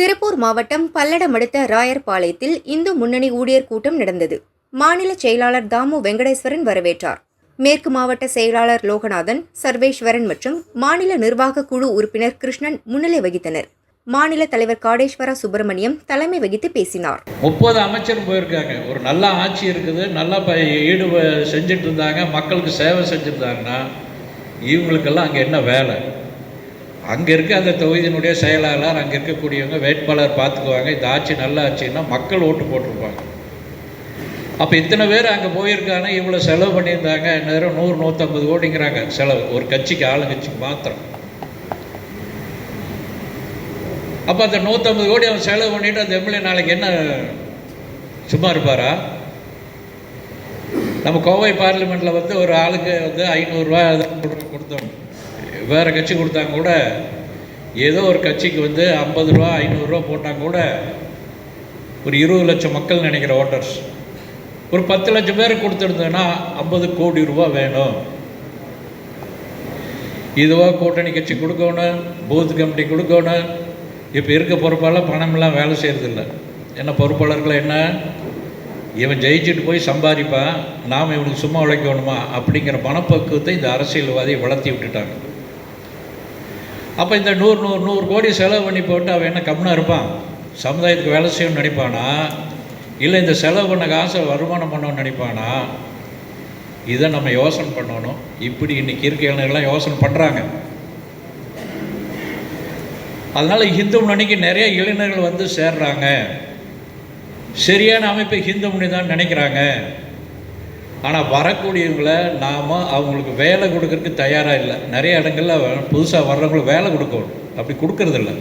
திருப்பூர் மாவட்டம் பல்லடம் அடுத்த ராயர்பாளையத்தில் இந்து முன்னணி ஊழியர் கூட்டம் நடந்தது. மாநில செயலாளர் தாமு வெங்கடேஸ்வரன் வரவேற்றார். மேற்கு மாவட்ட செயலாளர் லோகநாதன் சர்வேஸ்வரன் மற்றும் மாநில நிர்வாக குழு உறுப்பினர் கிருஷ்ணன் முன்னிலை வகித்தனர். மாநில தலைவர் காடேஸ்வரா சுப்பிரமணியம் தலைமை வகித்து பேசினார். முப்பது அமைச்சர் போயிருக்காங்க. ஒரு நல்ல ஆட்சி இருக்குது. நல்லா ஈடு செஞ்சுட்டு இருந்தாங்க. மக்களுக்கு சேவை செஞ்சுருந்தாங்கன்னா இவங்களுக்கெல்லாம் அங்கே என்ன வேலை? அங்கே இருக்க அந்த தொகுதியினுடைய செயலாளர் அங்கே இருக்கக்கூடியவங்க வேட்பாளர் பார்த்துக்குவாங்க. இந்த ஆட்சி நல்ல ஆட்சின்னா மக்கள் ஓட்டு போட்டிருப்பாங்க. அப்போ இத்தனை பேர் அங்கே போயிருக்காங்க இவ்வளோ செலவு பண்ணியிருந்தாங்க நேரம் நூறு நூற்றம்பது கோடிங்கிறாங்க செலவு. ஒரு கட்சிக்கு ஆளுங்கட்சிக்கு மாத்திரம். அப்போ அந்த நூற்றம்பது கோடி அவன் செலவு பண்ணிட்டு அந்த எம்எல்ஏ நாளைக்கு என்ன சும்மா இருப்பாரா? நம்ம கோவை பார்லிமெண்ட்டில் வந்து ஒரு ஆளுக்கு வந்து ஐநூறுரூவா கொடுத்தோம். வேறு கட்சி கொடுத்தாங்க கூட ஏதோ ஒரு கட்சிக்கு வந்து ஐம்பது ரூபா ஐநூறுரூவா போட்டாங்க கூட ஒரு இருபது லட்சம் மக்கள் நினைக்கிற ஓட்டர்ஸ். ஒரு பத்து லட்சம் பேர் கொடுத்துருந்தேன்னா ஐம்பது கோடி ரூபா வேணும். இதுவாக கூட்டணி கட்சி கொடுக்கணும் பூத் கமிட்டி கொடுக்கணும். இப்போ இருக்க பொறுப்பால் பணமெல்லாம் வேலை செய்கிறதில்ல என்ன பொறுப்பாளர்கள் என்ன? இவன் ஜெயிச்சுட்டு போய் சம்பாதிப்பான் நாம் இவனுக்கு சும்மா உழைக்கணுமா? அப்படிங்கிற மனப்பக்குவத்தை இந்த அரசியல்வாதியை வளர்த்தி விட்டுட்டாங்க. அப்போ இந்த நூறு நூறு நூறு கோடி செலவு பண்ணி போட்டு அவன் என்ன கம்முனா இருப்பான்? சமுதாயத்துக்கு வேலை செய்யணும்னு நினைப்பானா? இல்லை இந்த செலவு பண்ண காசை வருமானம் பண்ணணும்னு நினைப்பானா? இதை நம்ம யோசனை பண்ணணும். இப்படி இன்றைக்கி இருக்க இளைஞர்கள்லாம் யோசனை பண்ணுறாங்க அதனால் ஹிந்து முன்னணிக்கு நிறைய இளைஞர்கள் வந்து சேர்றாங்க. சரியான அமைப்பு ஹிந்து முன்னணி தான் நினைக்கிறாங்க. ஆனால் வரக்கூடியவங்களை நாம் அவங்களுக்கு வேலை கொடுக்கறதுக்கு தயாராக இல்லை. நிறைய இடங்கள்ல புதுசாக வர்றவங்களுக்கு வேலை கொடுக்கணும் அப்படி கொடுக்கறதில்ல.